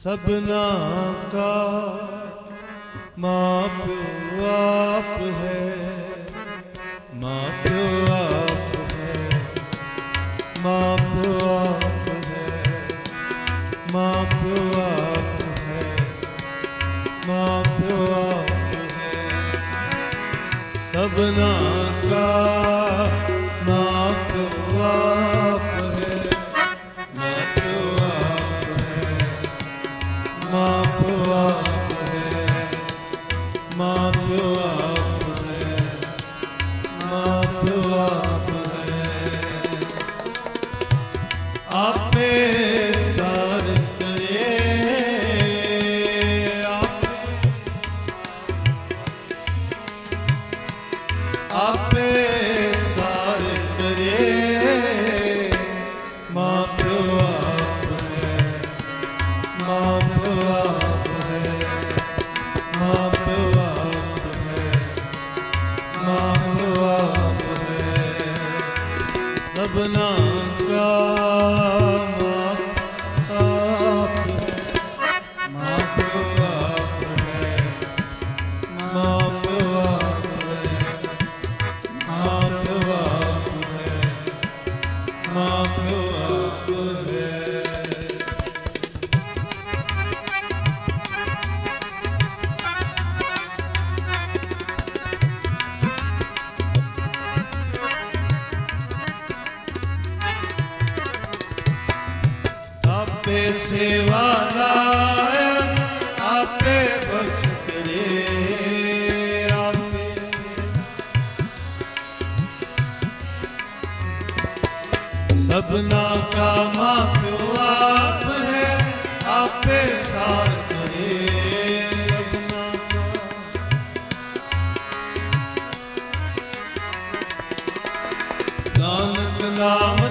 ਸਭਨਾ ਕਾ ਮਾਂ ਪਿਓ ਆਪ ਹੈ ਮਾਂ ਪਿਓ ਆਪ ਹੈ ਮਾਂ ਪਿਓ ਆਪੇ ਸਾਰ ਸਭਨਾ ਕਾ ਸੇਵਾ ਲਾਇ ਆਪੇ ਬਖਸ਼ ਕਰੇ ਆਪੇ ਸਭਨਾ ਕਾ ਮਾਂ ਪਿਓ ਆਪ ਹੈ ਆਪੇ ਸਾਰ ਕਰੇ ਸਭਨਾ ਕਾ ਨਾਨਕ ਨਾਮ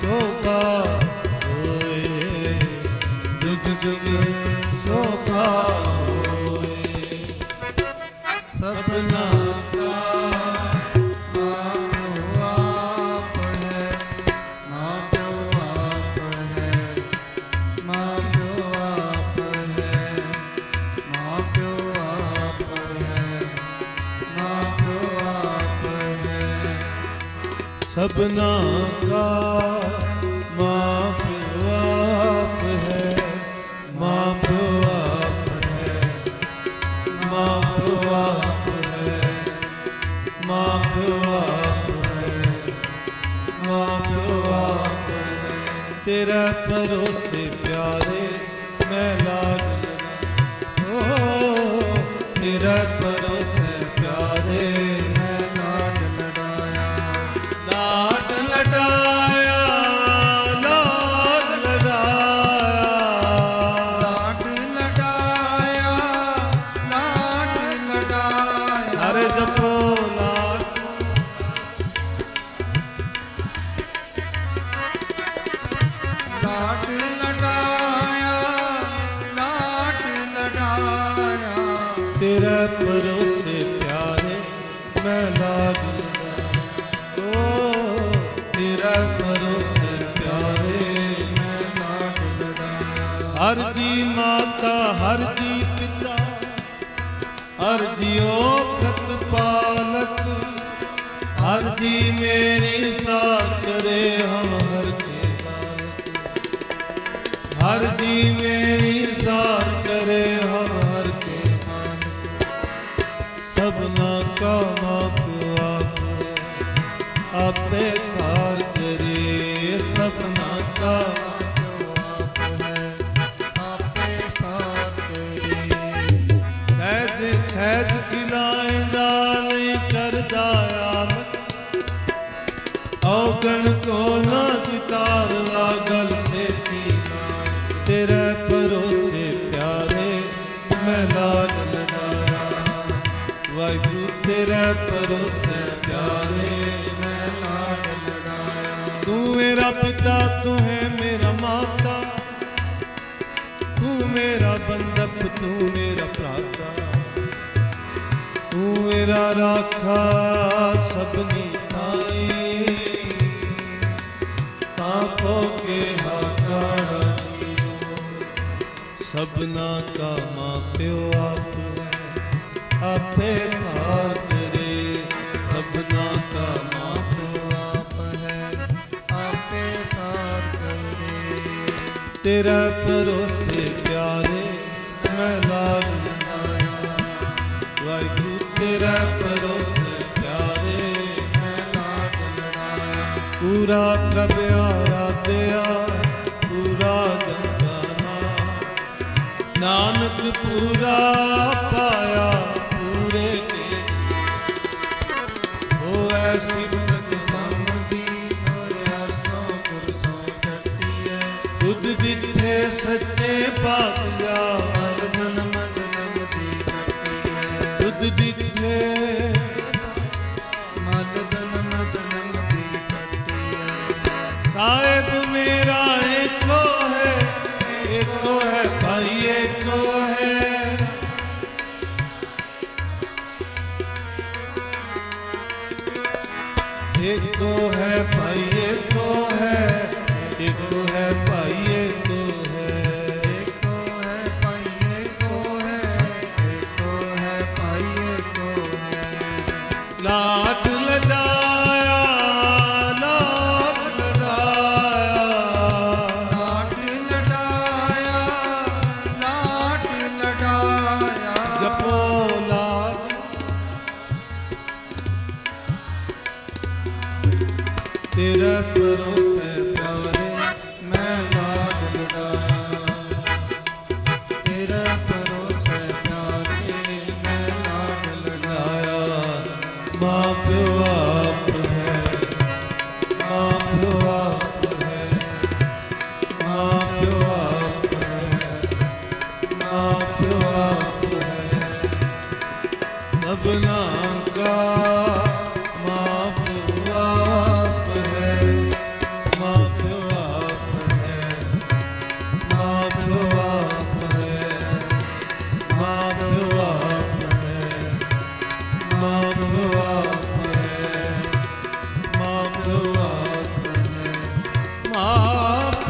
ਸੋਭਾ ਹੋਏ। ਜੁਗ ਜੁਗ ਸੋਭਾ ਹੋਏ। ਸਭਨਾ ਸਭਨਾ ਕਾ ਮਾਂ ਪਿਓ ਆਪ ਹੈ ਮਾਂ ਪਿਓ ਆਪ ਹੈ ਮਾਂ ਪਿਓ ਆਪ ਹੈ ਮਾਂ ਪਿਓ ਆਪ ਹੈ ਮਾਂ ਪਿਓ ਆਪ ਹੈ ਤੇਰਾ ਪਰੋਸੇ ਪਿਆਰੇ ਮੈਂ ਲਾਡ ਓ ਤੇਰਾ ਭਰੋਸੇ ਲਾਡ ਲਡਾਇਆ ਲਾਡ ਲਡਾਇਆ ਤੇਰਾ ਭਰੋਸੇ ਪਿਆਰੇ ਮੈਂ ਲਾਡ ਲਡਾਇਆ ਓ, ਤੇਰਾ ਭਰੋਸੇ ਪਿਆਰੇ ਮੈਂ ਲਾਡ ਲਡਾਇਆ ਹਰ ਜੀ ਮਾਤਾ, ਹਰ ਜੀ ਪਿਤਾ, ਹਰ ਜੀਓ ਪ੍ਰਤਪਾਲਕ, ਹਰ ਜੀ ਮੇਰੀ ਸਾਥ ਕਰੇ ਹਮ ਹਰ ਜੀ ਮੇਰੀ ਸਾਥ ਕਰੇ ਹਮ ਹਰ ਕੇ ਮਾਨਕ ਸਭਨਾ ਕਾ ਮਾਂ ਪਿਓ ਆਪੇ ਸਾਰ ਕਰੇ ਸਭਨਾ ਕਾ ਲਡਾਇਆ ਤੂੰ ਮੇਰਾ ਪਿਤਾ, ਤੂੰ ਹੈ ਮੇਰਾ ਮਾਤਾ। ਤੂੰ ਤੂੰ ਮੇਰਾ ਬੰਦਪ ਤੂੰ ਮੇਰਾ ਭਰਾਤਾ। ਤੂੰ ਮੇਰਾ ਰਾਖਾ ਸਭਨੀ ਥਾਈ। ਸਭਨਾ ਕਾ ਮਾਪਿਓ ਆਪ ਹੈ ਆਪੇ ਸਾਰ ਤੇਰਾ ਭਰੋਸੇ ਪਿਆਰੇ ਮੈਂ ਲਾਡ ਲਡਾਇਆ ਵਾਹਿਗੁਰੂ, ਤੇਰਾ ਭਰੋਸੇ ਪਿਆਰੇ ਮੈਂ ਲਾਡ ਲੜਾਇਆ ਪੂਰਾ ਪ੍ਰਭ ਆਰਾਧਿਆ ਪੂਰਾ ਜਗਾਨਾ ਨਾਨਕ ਪੂਰਾ ਬੁੱਧ ਦਿੱਠੇ ਸੱਚੇ ਪਾਤਿਆ ਮਨ ਜਨਮ ਜਨਮ ਦੀ ਕੱਟੀਐ ਬੁੱਧ ਦਿੱਠੇ ਮਨ ਜਨਮ ਜਨਮ ਦੀ ਕੱਟੀਐ ਸਾਹਿਬ ਮੇਰਾ માપ